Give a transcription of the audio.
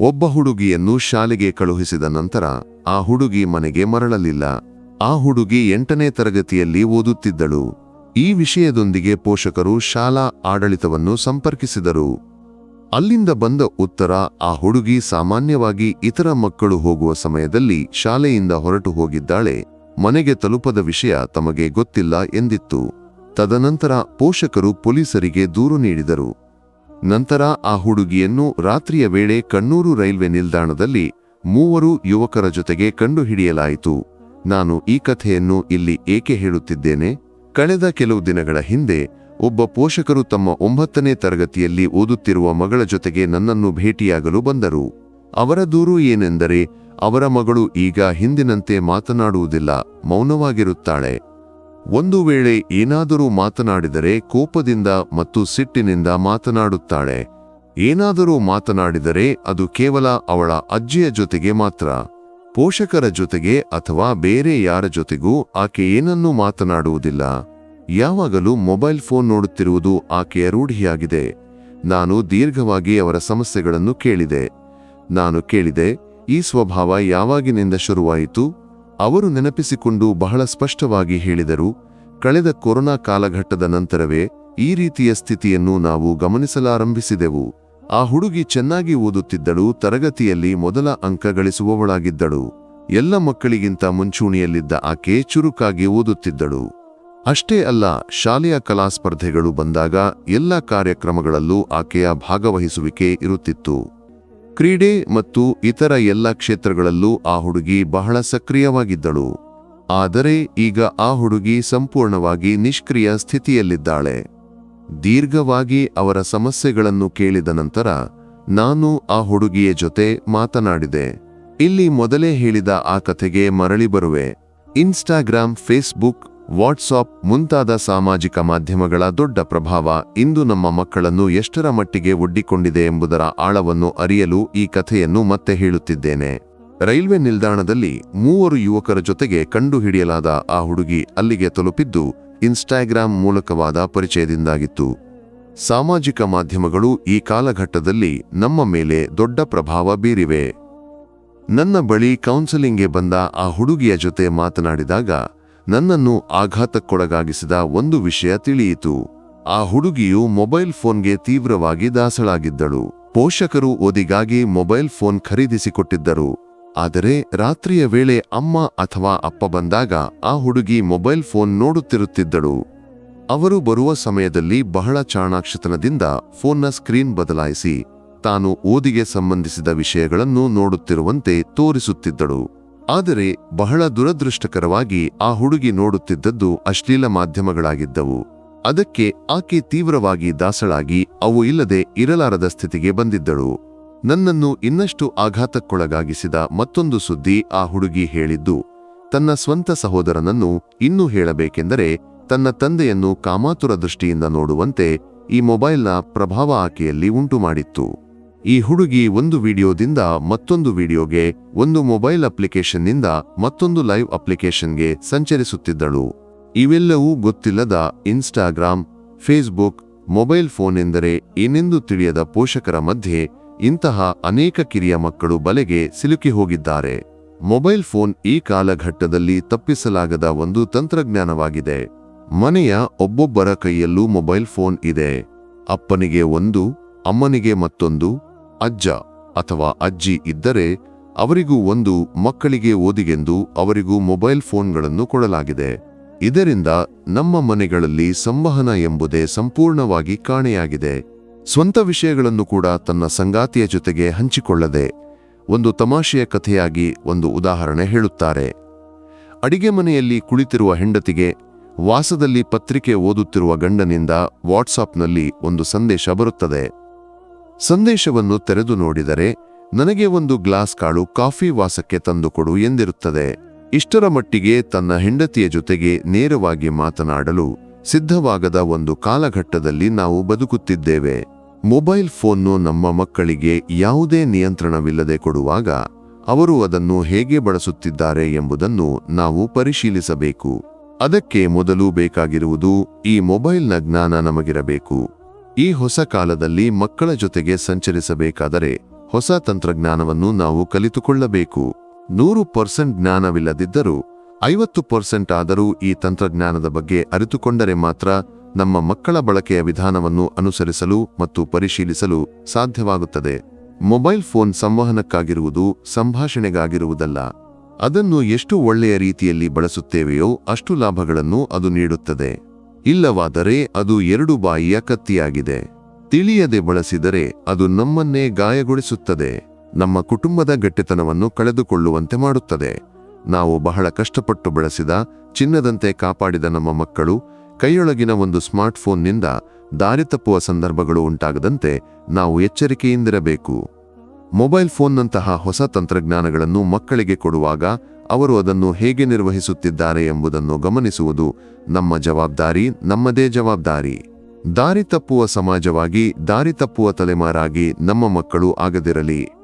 ಒಬ್ಬ ಹುಡುಗಿಯನ್ನು ಶಾಲೆಗೆ ಕಳುಹಿಸಿದ ನಂತರ ಆ ಹುಡುಗಿ ಮನೆಗೆ ಮರಳಲಿಲ್ಲ. ಆ ಹುಡುಗಿ ಎಂಟನೇ ತರಗತಿಯಲ್ಲಿ ಓದುತ್ತಿದ್ದಳು. ಈ ವಿಷಯದೊಂದಿಗೆ ಪೋಷಕರು ಶಾಲಾ ಆಡಳಿತವನ್ನು ಸಂಪರ್ಕಿಸಿದರು. ಅಲ್ಲಿಂದ ಬಂದ ಉತ್ತರ, ಆ ಹುಡುಗಿ ಸಾಮಾನ್ಯವಾಗಿ ಇತರ ಮಕ್ಕಳು ಹೋಗುವ ಸಮಯದಲ್ಲಿ ಶಾಲೆಯಿಂದ ಹೊರಟು ಹೋಗಿದ್ದಾಳೆ. ಮನೆಗೆ ತಲುಪದ ವಿಷಯ ತಮಗೆ ಗೊತ್ತಿಲ್ಲ ಎಂದಿತ್ತು. ತದನಂತರ ಪೋಷಕರು ಪೊಲೀಸರಿಗೆ ದೂರು ನೀಡಿದರು. ನಂತರ ಆ ಹುಡುಗಿಯನ್ನು ರಾತ್ರಿಯ ವೇಳೆ ಕಣ್ಣೂರು ರೈಲ್ವೆ ನಿಲ್ದಾಣದಲ್ಲಿ ಮೂವರು ಯುವಕರ ಜೊತೆಗೆ ಕಂಡುಹಿಡಿಯಲಾಯಿತು. ನಾನು ಈ ಕಥೆಯನ್ನು ಇಲ್ಲಿ ಏಕೆ ಹೇಳುತ್ತಿದ್ದೇನೆ? ಕಳೆದ ಕೆಲವು ದಿನಗಳ ಹಿಂದೆ ಒಬ್ಬ ಪೋಷಕರು ತಮ್ಮ ಒಂಬತ್ತನೇ ತರಗತಿಯಲ್ಲಿ ಓದುತ್ತಿರುವ ಮಗಳ ಜೊತೆಗೆ ನನ್ನನ್ನು ಭೇಟಿಯಾಗಲು ಬಂದರು. ಅವರ ದೂರು ಏನೆಂದರೆ, ಅವರ ಮಗಳು ಈಗ ಹಿಂದಿನಂತೆ ಮಾತನಾಡುವುದಿಲ್ಲ, ಮೌನವಾಗಿರುತ್ತಾಳೆ. ಒಂದು ವೇಳೆ ಏನಾದರೂ ಮಾತನಾಡಿದರೆ ಕೋಪದಿಂದ ಮತ್ತು ಸಿಟ್ಟಿನಿಂದ ಮಾತನಾಡುತ್ತಾಳೆ. ಏನಾದರೂ ಮಾತನಾಡಿದರೆ ಅದು ಕೇವಲ ಅವಳ ಅಜ್ಜಿಯ ಜೊತೆಗೆ ಮಾತ್ರ. ಪೋಷಕರ ಜೊತೆಗೆ ಅಥವಾ ಬೇರೆ ಯಾರ ಜೊತೆಗೂ ಆಕೆ ಏನನ್ನೂ ಮಾತನಾಡುವುದಿಲ್ಲ. ಯಾವಾಗಲೂ ಮೊಬೈಲ್ ಫೋನ್ ನೋಡುತ್ತಿರುವುದು ಆಕೆಯ ರೂಢಿಯಾಗಿದೆ. ನಾನು ದೀರ್ಘವಾಗಿ ಅವರ ಸಮಸ್ಯೆಗಳನ್ನು ಕೇಳಿದೆ. ನಾನು ಕೇಳಿದೆ, ಈ ಸ್ವಭಾವ ಯಾವಾಗಿನಿಂದ ಶುರುವಾಯಿತು? ಅವರು ನೆನಪಿಸಿಕೊಂಡು ಬಹಳ ಸ್ಪಷ್ಟವಾಗಿ ಹೇಳಿದರು ಕಳೆದ ಕೊರೋನಾ ಕಾಲಘಟ್ಟದ ನಂತರವೇ ಈ ರೀತಿಯ ಸ್ಥಿತಿಯನ್ನು ನಾವು ಗಮನಿಸಲಾರಂಭಿಸಿದೆವು. ಆ ಹುಡುಗಿ ಚೆನ್ನಾಗಿ ಓದುತ್ತಿದ್ದಳು, ತರಗತಿಯಲ್ಲಿ ಮೊದಲ ಅಂಕ ಗಳಿಸುವವಳಾಗಿದ್ದಳು. ಎಲ್ಲ ಮಕ್ಕಳಿಗಿಂತ ಮುಂಚೂಣಿಯಲ್ಲಿದ್ದ ಆಕೆ ಚುರುಕಾಗಿ ಓದುತ್ತಿದ್ದಳು. ಅಷ್ಟೇ ಅಲ್ಲ, ಶಾಲೆಯ ಕಲಾ ಸ್ಪರ್ಧೆಗಳು ಬಂದಾಗ ಎಲ್ಲ ಕಾರ್ಯಕ್ರಮಗಳಲ್ಲೂ ಆಕೆಯ ಭಾಗವಹಿಸುವಿಕೆ ಇರುತ್ತಿತ್ತು. ಕ್ರೀಡೆ ಮತ್ತು ಇತರ ಎಲ್ಲ ಕ್ಷೇತ್ರಗಳಲ್ಲೂ ಆ ಹುಡುಗಿ ಬಹಳ ಸಕ್ರಿಯವಾಗಿದ್ದಳು. ಆದರೆ ಈಗ ಆ ಹುಡುಗಿ ಸಂಪೂರ್ಣವಾಗಿ ನಿಷ್ಕ್ರಿಯ ಸ್ಥಿತಿಯಲ್ಲಿದ್ದಾಳೆ. ದೀರ್ಘವಾಗಿ ಅವರ ಸಮಸ್ಯೆಗಳನ್ನು ಕೇಳಿದ ನಂತರ ನಾನು ಆ ಹುಡುಗಿಯ ಜೊತೆ ಮಾತನಾಡಿದೆ. ಇಲ್ಲಿ ಮೊದಲೇ ಹೇಳಿದ ಆ ಕಥೆಗೆ ಮರಳಿ ಬರುವೆ. ಇನ್ಸ್ಟಾಗ್ರಾಮ್, ಫೇಸ್ಬುಕ್, ವಾಟ್ಸಾಪ್ ಮುಂತಾದ ಸಾಮಾಜಿಕ ಮಾಧ್ಯಮಗಳ ದೊಡ್ಡ ಪ್ರಭಾವ ಇಂದು ನಮ್ಮ ಮಕ್ಕಳನ್ನು ಎಷ್ಟರ ಮಟ್ಟಿಗೆ ಒಡ್ಡಿಕೊಂಡಿದೆ ಎಂಬುದರ ಆಳವನ್ನು ಅರಿಯಲು ಈ ಕಥೆಯನ್ನು ಮತ್ತೆ ಹೇಳುತ್ತಿದ್ದೇನೆ. ರೈಲ್ವೆ ನಿಲ್ದಾಣದಲ್ಲಿ ಮೂವರು ಯುವಕರ ಜೊತೆಗೆ ಕಂಡುಹಿಡಿಯಲಾದ ಆ ಹುಡುಗಿ ಅಲ್ಲಿಗೆ ತಲುಪಿದ್ದು ಇನ್ಸ್ಟಾಗ್ರಾಂ ಮೂಲಕವಾದ ಪರಿಚಯದಿಂದಾಗಿತ್ತು. ಸಾಮಾಜಿಕ ಮಾಧ್ಯಮಗಳು ಈ ಕಾಲಘಟ್ಟದಲ್ಲಿ ನಮ್ಮ ಮೇಲೆ ದೊಡ್ಡ ಪ್ರಭಾವ ಬೀರಿವೆ. ನನ್ನ ಬಳಿ ಕೌನ್ಸೆಲಿಂಗ್ಗೆ ಬಂದ ಆ ಹುಡುಗಿಯ ಜೊತೆ ಮಾತನಾಡಿದಾಗ ನನ್ನನ್ನು ಆಘಾತಕ್ಕೊಳಗಾಗಿಸಿದ ಒಂದು ವಿಷಯ ತಿಳಿಯಿತು. ಆ ಹುಡುಗಿಯು ಮೊಬೈಲ್ ಫೋನ್ಗೆ ತೀವ್ರವಾಗಿ ದಾಸಳಾಗಿದ್ದಳು. ಪೋಷಕರು ಓದಿಗಾಗಿ ಮೊಬೈಲ್ ಫೋನ್ ಖರೀದಿಸಿಕೊಟ್ಟಿದ್ದರು. ಆದರೆ ರಾತ್ರಿಯ ವೇಳೆ ಅಮ್ಮ ಅಥವಾ ಅಪ್ಪ ಬಂದಾಗ ಆ ಹುಡುಗಿ ಮೊಬೈಲ್ ಫೋನ್ ನೋಡುತ್ತಿರುತ್ತಿದ್ದಳು. ಅವರು ಬರುವ ಸಮಯದಲ್ಲಿ ಬಹಳ ಚಾಣಾಕ್ಷತನದಿಂದ ಫೋನ್ನ ಸ್ಕ್ರೀನ್ ಬದಲಾಯಿಸಿ ತಾನು ಓದಿಗೆ ಸಂಬಂಧಿಸಿದ ವಿಷಯಗಳನ್ನು ನೋಡುತ್ತಿರುವಂತೆ ತೋರಿಸುತ್ತಿದ್ದಳು. ಆದರೆ ಬಹಳ ದುರದೃಷ್ಟಕರವಾಗಿ ಆ ಹುಡುಗಿ ನೋಡುತ್ತಿದ್ದದ್ದು ಅಶ್ಲೀಲ ಮಾಧ್ಯಮಗಳಾಗಿದ್ದವು. ಅದಕ್ಕೆ ಆಕೆ ತೀವ್ರವಾಗಿ ದಾಸಳಾಗಿ ಅವು ಇಲ್ಲದೆ ಇರಲಾರದ ಸ್ಥಿತಿಗೆ ಬಂದಿದ್ದಳು. ನನ್ನನ್ನು ಇನ್ನಷ್ಟು ಆಘಾತಕ್ಕೊಳಗಾಗಿಸಿದ ಮತ್ತೊಂದು ಸುದ್ದಿ ಆ ಹುಡುಗಿ ಹೇಳಿದ್ದು, ತನ್ನ ಸ್ವಂತ ಸಹೋದರನನ್ನು ಇನ್ನೂ ಹೇಳಬೇಕೆಂದರೆ ತನ್ನ ತಂದೆಯನ್ನು ಕಾಮಾತುರ ದೃಷ್ಟಿಯಿಂದ ನೋಡುವಂತೆ ಈ ಮೊಬೈಲ್ನ ಪ್ರಭಾವ ಆಕೆಯಲ್ಲಿ ಉಂಟುಮಾಡಿತ್ತು. ಈ ಹುಡುಗಿ ಒಂದು ವಿಡಿಯೋದಿಂದ ಮತ್ತೊಂದು ವಿಡಿಯೋಗೆ, ಒಂದು ಮೊಬೈಲ್ ಅಪ್ಲಿಕೇಶನ್ನಿಂದ ಮತ್ತೊಂದು ಲೈವ್ ಅಪ್ಲಿಕೇಶನ್ಗೆ ಸಂಚರಿಸುತ್ತಿದ್ದಳು. ಇವೆಲ್ಲವೂ ಗೊತ್ತಿಲ್ಲದ ಇನ್ಸ್ಟಾಗ್ರಾಮ್, ಫೇಸ್ಬುಕ್, ಮೊಬೈಲ್ ಫೋನ್ ಎಂದರೆ ಏನೆಂದು ತಿಳಿಯದ ಪೋಷಕರ ಮಧ್ಯೆ ಇಂತಹ ಅನೇಕ ಕಿರಿಯ ಮಕ್ಕಳು ಬಲೆಗೆ ಸಿಲುಕಿ ಹೋಗಿದ್ದಾರೆ. ಮೊಬೈಲ್ ಫೋನ್ ಈ ಕಾಲಘಟ್ಟದಲ್ಲಿ ತಪ್ಪಿಸಲಾಗದ ಒಂದು ತಂತ್ರಜ್ಞಾನವಾಗಿದೆ. ಮನೆಯ ಒಬ್ಬೊಬ್ಬರ ಕೈಯಲ್ಲೂ ಮೊಬೈಲ್ ಫೋನ್ ಇದೆ. ಅಪ್ಪನಿಗೆ ಒಂದು, ಅಮ್ಮನಿಗೆ ಮತ್ತೊಂದು, ಅಜ್ಜ ಅಥವಾ ಅಜ್ಜಿ ಇದ್ದರೆ ಅವರಿಗೂ ಒಂದು, ಮಕ್ಕಳಿಗೆ ಓದಿಗೆಂದು ಅವರಿಗೂ ಮೊಬೈಲ್ ಫೋನ್ಗಳನ್ನು ಕೊಡಲಾಗಿದೆ. ಇದರಿಂದ ನಮ್ಮ ಮನೆಗಳಲ್ಲಿ ಸಂವಹನ ಎಂಬುದೇ ಸಂಪೂರ್ಣವಾಗಿ ಕಾಣೆಯಾಗಿದೆ. ಸ್ವಂತ ವಿಷಯಗಳನ್ನು ಕೂಡ ತನ್ನ ಸಂಗಾತಿಯ ಜೊತೆಗೆ ಹಂಚಿಕೊಳ್ಳದೆ ಒಂದು ತಮಾಷೆಯ ಕಥೆಯಾಗಿ ಒಂದು ಉದಾಹರಣೆ ಹೇಳುತ್ತಾರೆ. ಅಡಿಗೆ ಮನೆಯಲ್ಲಿ ಕುಳಿತಿರುವ ಹೆಂಡತಿಗೆ ವಾಸದಲ್ಲಿ ಪತ್ರಿಕೆ ಓದುತ್ತಿರುವ ಗಂಡನಿಂದ ವಾಟ್ಸಾಪ್ನಲ್ಲಿ ಒಂದು ಸಂದೇಶ ಬರುತ್ತದೆ. ಸಂದೇಶವನ್ನು ತೆರೆದು ನೋಡಿದರೆ ನನಗೆ ಒಂದು ಗ್ಲಾಸ್ ಕಾಳು ಕಾಫಿ ವಾಸಕ್ಕೆ ತಂದುಕೊಡು ಎಂದಿರುತ್ತದೆ. ಇಷ್ಟರ ಮಟ್ಟಿಗೆ ತನ್ನ ಹೆಂಡತಿಯ ಜೊತೆಗೆ ನೇರವಾಗಿ ಮಾತನಾಡಲು ಸಿದ್ಧವಾಗದ ಒಂದು ಕಾಲಘಟ್ಟದಲ್ಲಿ ನಾವು ಬದುಕುತ್ತಿದ್ದೇವೆ. ಮೊಬೈಲ್ ಫೋನ್ನು ನಮ್ಮ ಮಕ್ಕಳಿಗೆ ಯಾವುದೇ ನಿಯಂತ್ರಣವಿಲ್ಲದೆ ಕೊಡುವಾಗ ಅವರು ಅದನ್ನು ಹೇಗೆ ಬಳಸುತ್ತಿದ್ದಾರೆ ಎಂಬುದನ್ನು ನಾವು ಪರಿಶೀಲಿಸಬೇಕು. ಅದಕ್ಕೆ ಮೊದಲು ಬೇಕಾಗಿರುವುದು ಈ ಮೊಬೈಲ್ನ ಜ್ಞಾನ ನಮಗಿರಬೇಕು. ಈ ಹೊಸ ಕಾಲದಲ್ಲಿ ಮಕ್ಕಳ ಜೊತೆಗೆ ಸಂಚರಿಸಬೇಕಾದರೆ ಹೊಸ ತಂತ್ರಜ್ಞಾನವನ್ನು ನಾವು ಕಲಿತುಕೊಳ್ಳಬೇಕು. ನೂರು ಪರ್ಸೆಂಟ್ ಜ್ಞಾನವಿಲ್ಲದಿದ್ದರೂ ಐವತ್ತು ಪರ್ಸೆಂಟ್ ಆದರೂ ಈ ತಂತ್ರಜ್ಞಾನದ ಬಗ್ಗೆ ಅರಿತುಕೊಂಡರೆ ಮಾತ್ರ ನಮ್ಮ ಮಕ್ಕಳ ಬಳಕೆಯ ವಿಧಾನವನ್ನು ಅನುಸರಿಸಲು ಮತ್ತು ಪರಿಶೀಲಿಸಲು ಸಾಧ್ಯವಾಗುತ್ತದೆ. ಮೊಬೈಲ್ ಫೋನ್ ಸಂವಹನಕ್ಕಾಗಿರುವುದು ಸಂಭಾಷಣೆಗಾಗಿರುವುದಲ್ಲ. ಅದನ್ನು ಎಷ್ಟು ಒಳ್ಳೆಯ ರೀತಿಯಲ್ಲಿ ಬಳಸುತ್ತೇವೆಯೋ ಅಷ್ಟು ಲಾಭಗಳನ್ನು ಅದು ನೀಡುತ್ತದೆ. ಇಲ್ಲವಾದರೆ ಅದು ಎರಡು ಬಾಯಿಯ ಕತ್ತಿಯಾಗಿದೆ. ತಿಳಿಯದೆ ಬಳಸಿದರೆ ಅದು ನಮ್ಮನ್ನೇ ಗಾಯಗೊಳಿಸುತ್ತದೆ. ನಮ್ಮ ಕುಟುಂಬದ ಗಟ್ಟಿತನವನ್ನು ಕಳೆದುಕೊಳ್ಳುವಂತೆ ಮಾಡುತ್ತದೆ. ನಾವು ಬಹಳ ಕಷ್ಟಪಟ್ಟು ಬೆಳೆಸಿದ, ಚಿನ್ನದಂತೆ ಕಾಪಾಡಿದ ನಮ್ಮ ಮಕ್ಕಳು ಕೈಯೊಳಗಿನ ಒಂದು ಸ್ಮಾರ್ಟ್ಫೋನ್ನಿಂದ ದಾರಿ ತಪ್ಪುವ ಸಂದರ್ಭಗಳು ಉಂಟಾಗದಂತೆ ನಾವು ಎಚ್ಚರಿಕೆಯಿಂದಿರಬೇಕು. ಮೊಬೈಲ್ ಫೋನ್ನಂತಹ ಹೊಸ ತಂತ್ರಜ್ಞಾನಗಳನ್ನು ಮಕ್ಕಳಿಗೆ ಕೊಡುವಾಗ ಅವರು ಅದನ್ನು ಹೇಗೆ ನಿರ್ವಹಿಸುತ್ತಿದ್ದಾರೆ ಎಂಬುದನ್ನು ಗಮನಿಸುವುದು ನಮ್ಮ ಜವಾಬ್ದಾರಿ, ನಮ್ಮದೇ ಜವಾಬ್ದಾರಿ. ದಾರಿ ತಪ್ಪುವ ಸಮಾಜವಾಗಿ ದಾರಿ ತಪ್ಪುವ ತಲೆಮಾರಾಗಿ ನಮ್ಮ ಮಕ್ಕಳು ಆಗದಿರಲಿ.